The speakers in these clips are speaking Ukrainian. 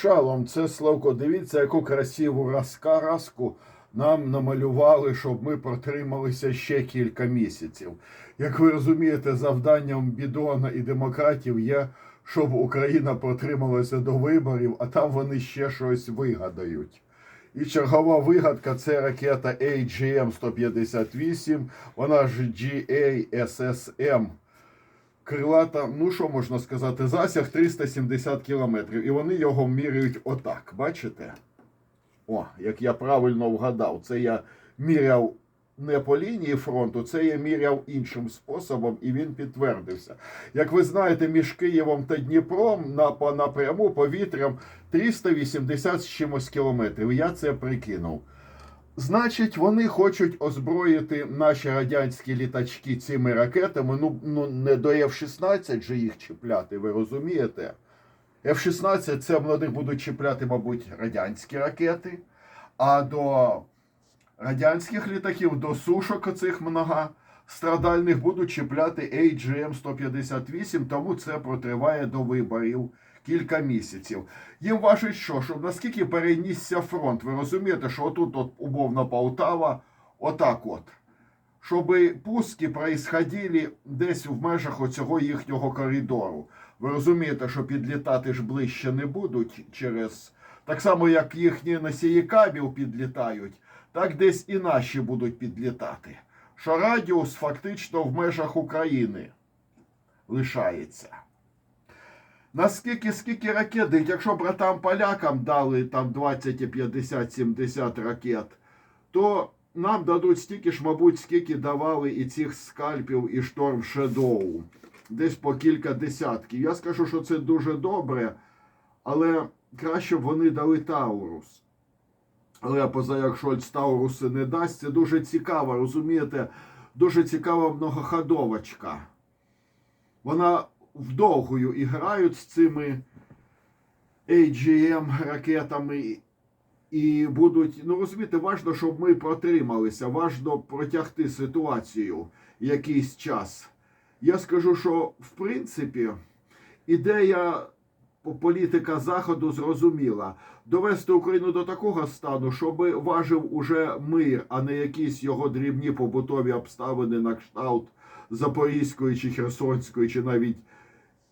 Шалом, це Славко. Дивіться, яку красиву розказку нам намалювали, щоб ми протрималися ще кілька місяців. Як ви розумієте, завданням бідона і демократів є, щоб Україна протрималася до виборів, а там вони ще щось вигадають. І чергова вигадка це ракета AGM-158, вона ж GASSM крилата, ну що можна сказати, засяг 370 кілометрів. І вони його міряють отак. Бачите? О, як я правильно вгадав, це я міряв не по лінії фронту, це я міряв іншим способом, і він підтвердився. Як ви знаєте, між Києвом та Дніпром на, по напряму повітрям 380 з чимось кілометрів. Я це прикинув. Значить, вони хочуть озброїти наші радянські літачки цими ракетами. Ну, ну не до F-16 же їх чіпляти, ви розумієте? F-16 це вони будуть чіпляти, мабуть, радянські ракети, а до радянських літаків, до сушок оцих многострадальних будуть чіпляти AGM-158, тому це протриває до виборів кілька місяців. Їм важить що, щоб наскільки перенісся фронт. Ви розумієте, що отут от умовно Полтава, отак от. Щоб пуски происходили десь в межах оцього їхнього коридору. Ви розумієте, що підлітати ж ближче не будуть через. Так само, як їхні носії кабів підлітають, так десь і наші будуть підлітати. Що радіус фактично в межах України лишається. Наскільки скільки ракет, дають? якщо братам полякам дали там 20, 50, 70 ракет, то нам дадуть стільки ж, мабуть, скільки давали і цих скальпів, і шторм Shadow. Десь по кілька десятків. Я скажу, що це дуже добре, але краще б вони дали Таурус. Але поза як Шольц Тауруси не дасть, це дуже цікаво, розумієте? Дуже цікава многоходовочка. Вона вдовгою і грають з цими AGM ракетами. І будуть, ну розумієте, важно, щоб ми протрималися, важно протягти ситуацію якийсь час. Я скажу, що в принципі ідея політика Заходу зрозуміла довести Україну до такого стану, щоб важив уже мир, а не якісь його дрібні побутові обставини на кшталт Запорізької чи Херсонської, чи навіть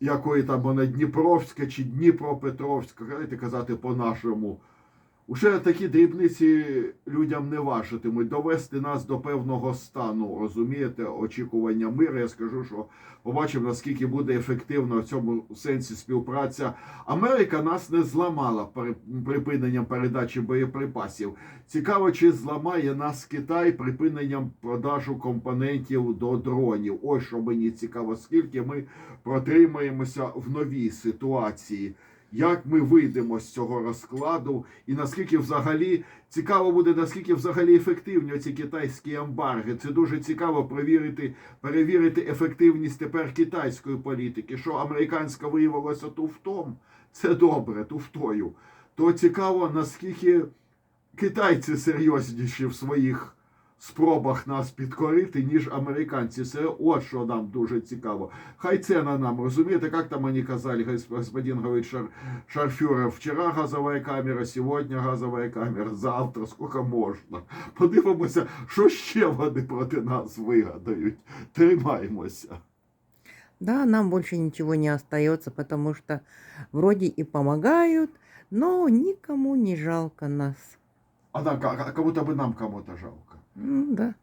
якої там вона Дніпровська чи Дніпропетровська, давайте казати по-нашому. Уже такі дрібниці людям не важитимуть довести нас до певного стану, розумієте, очікування миру. Я скажу, що побачимо, наскільки буде ефективна в цьому сенсі співпраця. Америка нас не зламала припиненням передачі боєприпасів. Цікаво, чи зламає нас Китай припиненням продажу компонентів до дронів. Ось що мені цікаво, скільки ми протримаємося в новій ситуації як ми вийдемо з цього розкладу, і наскільки взагалі цікаво буде, наскільки взагалі ефективні ці китайські ембарги. Це дуже цікаво перевірити, перевірити ефективність тепер китайської політики. Що американська виявилася туфтом, це добре, туфтою. То цікаво, наскільки китайці серйозніші в своїх спробах нас підкорити, ніж американці. Це от що нам дуже цікаво. Хай це на нам, розумієте, як там вони казали, гос- господин говорит Шар, Шарфюрер, вчора газова камера, сьогодні газова камера, завтра, скільки можна. Подивимося, що ще вони проти нас вигадають. Тримаймося. Да, нам больше ничего не остается, потому что вроде и помогают, но никому не жалко нас. А нам, а, а кому-то бы нам кому-то жалко. М, Да.